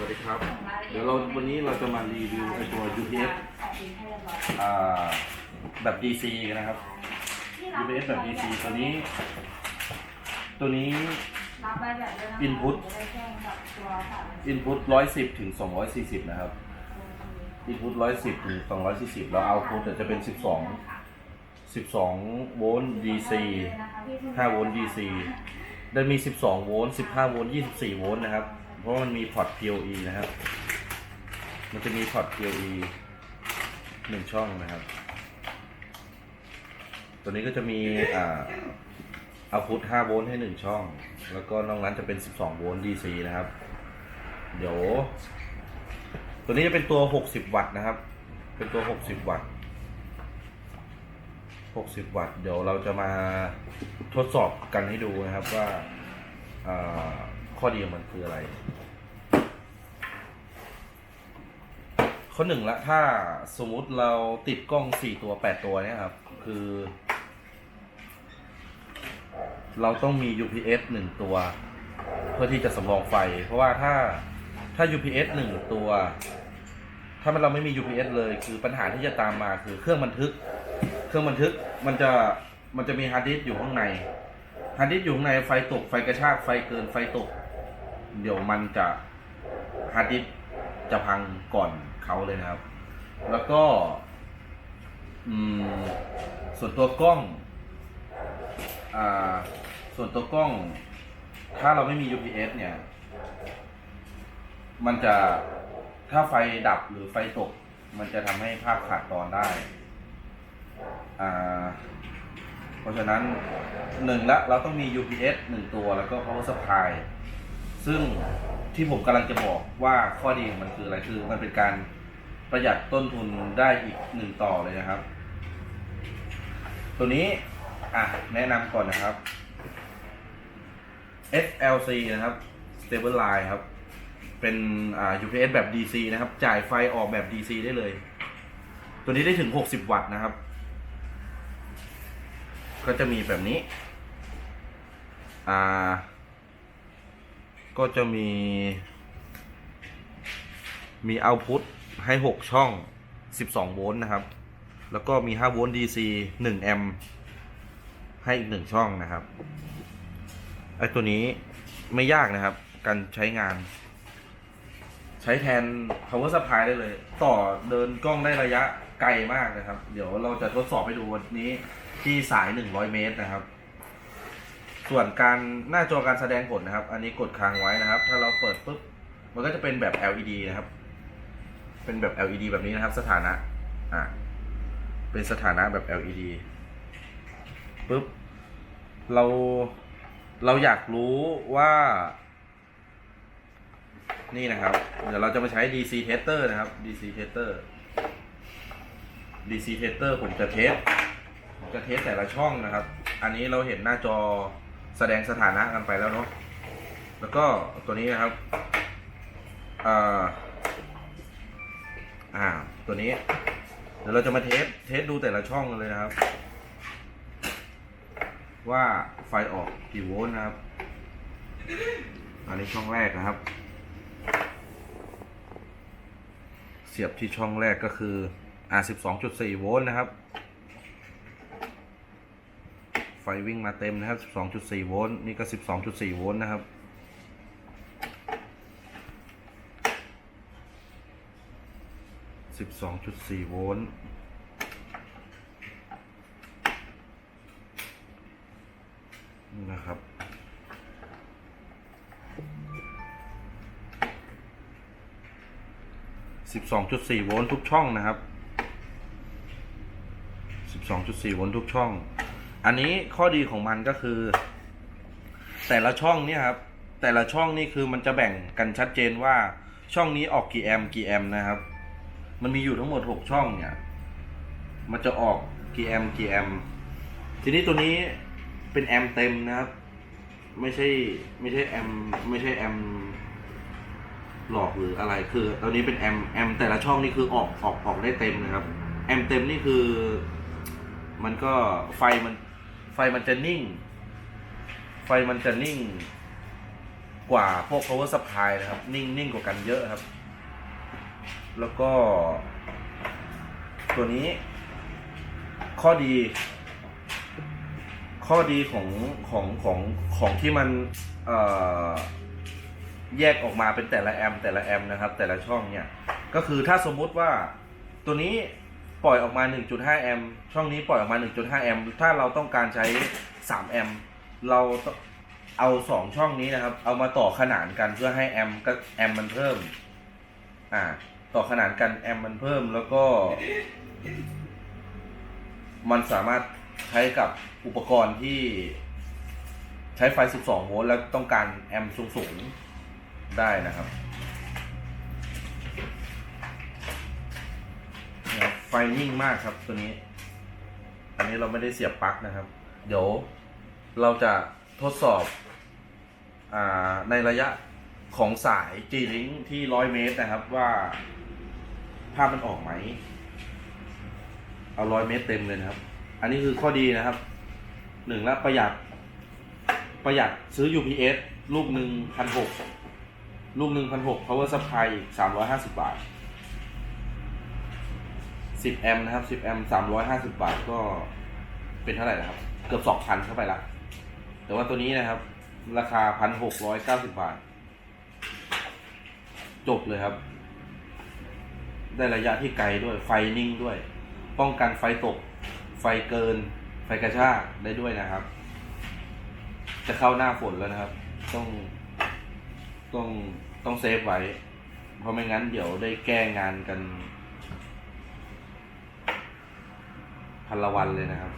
สวัสดีครับ เดี๋ยวเราวันนี้เราจะมารีวิวไอตัว UPS อ่าแบบ DC กันนะครับ UPS แบบ DC ตัวนี้ ตัวนี้ Input Input 110 ถึง 240 นะครับ Input 110 ถึง 240 แล้ว Output เนี่ยจะเป็น 12 12 โวลต์ DC 5 โวลต์ DC ได้มี 12 โวลต์ 15 โวลต์ 24 โวลต์นะครับ เพราะมันมีพอร์ต PoE นะครับ มันจะมีพอร์ต PoE หนึ่งช่องนะครับ ตัวนี้ก็จะมีอ่าเอาพุท5โวลต์ให้ 1 ช่อง แล้วก็นอกนั้นจะเป็น 12 โวลต์ DC นะครับ เดี๋ยว ตัวนี้จะเป็นตัว 60 วัตต์นะครับ เป็นตัว 60 วัตต์ 60 วัตต์ เดี๋ยวเราจะมาทดสอบกันให้ดูนะครับว่า ข้อดีของมันคืออะไร ข้อหนึ่งละ ถ้าสมมุติเราติดกล้อง4ตัว8ตัวเนี่ยครับ คือ เราต้องมี UPS 1ตัว เพื่อที่จะสำรองไฟ เพราะว่าถ้าถ้า UPS 1ตัว ถ้าเราไม่มี UPS เลย คือปัญหาที่จะตามมาคือเครื่องบันทึก เครื่องบันทึกมันจะมันจะมีฮาร์ดดิสก์อยู่ข้างในฮาร์ดดิสก์อยู่ข้างในไฟตกไฟกระชากไฟเกินไฟตก เดี๋ยวมันจะฮาร์ดดิสจะพังก่อนเขาเลยนะครับ แล้วก็อืมส่วนตัวกล้องอ่าส่วนตัวกล้อง ถ้าเราไม่มี UPS เนี่ย มันจะถ้าไฟดับหรือไฟตก มันจะทำให้ภาพขาดตอนได้อ่าเพราะฉะนั้นหนึ่งละเราต้องมี UPS หนึ่งตัวแล้วก็ power supply ซึ่งที่ผมกำลังจะบอกว่าข้อดีของมันคืออะไรคือ มันเป็นการประหยัดต้นทุนได้อีกหนึ่งต่อเลยนะครับ ตัวนี้อะแนะนำก่อนนะครับ SLC นะครับ Stable Line ครับ เป็นอ่า UPS แบบ DC นะครับ จ่ายไฟออกแบบ DC ได้เลย ตัวนี้ได้ถึง 60 วัตต์นะครับ ก็จะมีแบบนี้ อ่า ก็จะมี มีเอาพุทให้ 6 ช่อง 12 โวลต์นะครับ แล้วก็มี 5 โวลต์ DC 1 แอมป์ให้อีก 1 ช่องนะครับไอตัวนี้ไม่ยากนะครับ การใช้งาน ใช้แทน power supply ได้เลย ต่อเดินกล้องได้ระยะไกลมากนะครับ เดี๋ยวเราจะทดสอบให้ดูวันนี้ที่สาย 100 เมตรนะครับ ส่วนการหน้าจอการแสดงผลนะครับ อันนี้กดค้างไว้นะครับ ถ้าเราเปิดปุ๊บ มันก็จะเป็นแบบ LED นะครับ เป็นแบบ LED แบบนี้นะครับ สถานะ อ่าเป็นสถานะแบบ LED ปุ๊บ เรา เราอยากรู้ว่า นี่นะครับ เดี๋ยวเราจะมาใช้ DC tester นะครับ DC tester DC tester ผมจะเทส ผมจะเทสแต่ละช่องนะครับ อันนี้เราเห็นหน้าจอ แสดงสถานะกันไปแล้วเนาะแล้วก็ตัวนี้นะครับอ่าอ่าตัวนี้ เดี๋ยวเราจะมาเทสเทสดูแต่ละช่องกันเลยนะครับ ว่าไฟออกกี่โวลต์นะครับ อันนี้ช่องแรกนะครับ เสียบที่ช่องแรกก็คืออ่า12.4 โวลต์นะครับ ฟวิ่งมาเต็มนะครับ12.4โวลต์นี่ก็ 12.4โวลต์นะครับ 12.4โวลต์นี่นะครับ12.4โวลต์ทุกช่องนะครับ12.4โวลต์ทุกช่อง อันนี้ข้อดีของมันก็คือ แต่ละช่องเนี่ยครับ แต่ละช่องนี่คือมันจะแบ่งกันชัดเจนว่าช่องนี้ออกกี่แอมกี่แอมนะครับ มันมีอยู่ทั้งหมด 6 ช่องเนี่ย มันจะออกกี่แอมกี่แอม ทีนี้ตัวนี้เป็นแอมเต็มนะครับ ไม่ใช่ไม่ใช่แอมไม่ใช่แอมหลอกหรืออะไรคือตอนนี้เป็นแอมแอมแต่ละช่องนี่คือออกออกออกได้เต็มนะครับ แอมเต็มนี่คือ มันก็ไฟมัน ฟมันจะนิ่ง ไฟมันจะนิ่งกว่าพวก power supply นะครับ นิ่งนิ่งกว่ากันเยอะครับ แล้วก็ ตัวนี้ ข้อดี ข้อดีของของของของที่มันแยกออกมาเป็นแต่ละแอมป์แต่ละแอมป์นะครับ แต่ละช่องเนี่ย ก็คือถ้าสมมุติว่าตัวนี้ ปล่อยออกมา 1.5 แอมป์ช่องนี้ปล่อยออกมา 1.5 แอมป์ถ้าเราต้องการใช้ 3 แอมป์เราต้องเอา 2 ช่องนี้นะครับ เอามาต่อขนานกันเพื่อให้แอมป์ก็แอมป์มันเพิ่มอ่าต่อขนานกันแอมป์มันเพิ่มแล้วก็ มันสามารถใช้กับอุปกรณ์ที่ใช้ไฟ 12 โวลต์แล้วต้องการแอมป์สูงๆได้นะครับเนี่ยครับ ไฟนิ่งมากครับตัวนี้ อันนี้เราไม่ได้เสียบปลั๊กนะครับ เดี๋ยวเราจะทดสอบอในระยะของสาย G-Link ที่100เมตรนะครับว่าภาพมันออกไหม เอา100เมตรเต็มเลยนะครับ อันนี้คือข้อดีนะครับหนึ่งแล้วประหยัดประหยัดซื้อ UPS ลูกหนึ่งพันหกลูกหนึ่งพันหก power supply อีกสามร้อยห้าสิบบาท สิบแอมป์นะครับสิบแอมป์สามร้อยห้าสิบาทก็เป็นเท่าไหร่นะครับ เกือบสองพันเข้าไปละ แต่ว่าตัวนี้นะครับ ราคาพันหกร้อยเก้าสิบาท จบเลยครับ ได้ระยะที่ไกลด้วย ไฟนิ่งด้วย ป้องกันไฟตก ไฟเกิน ไฟกระชากได้ด้วยนะครับ จะเข้าหน้าฝนแล้วนะครับ ต้อง ต้อง ต้องเซฟไว้ เพราะไม่งั้นเดี๋ยวได้แก้งานกัน พันละวันเลยนะครับ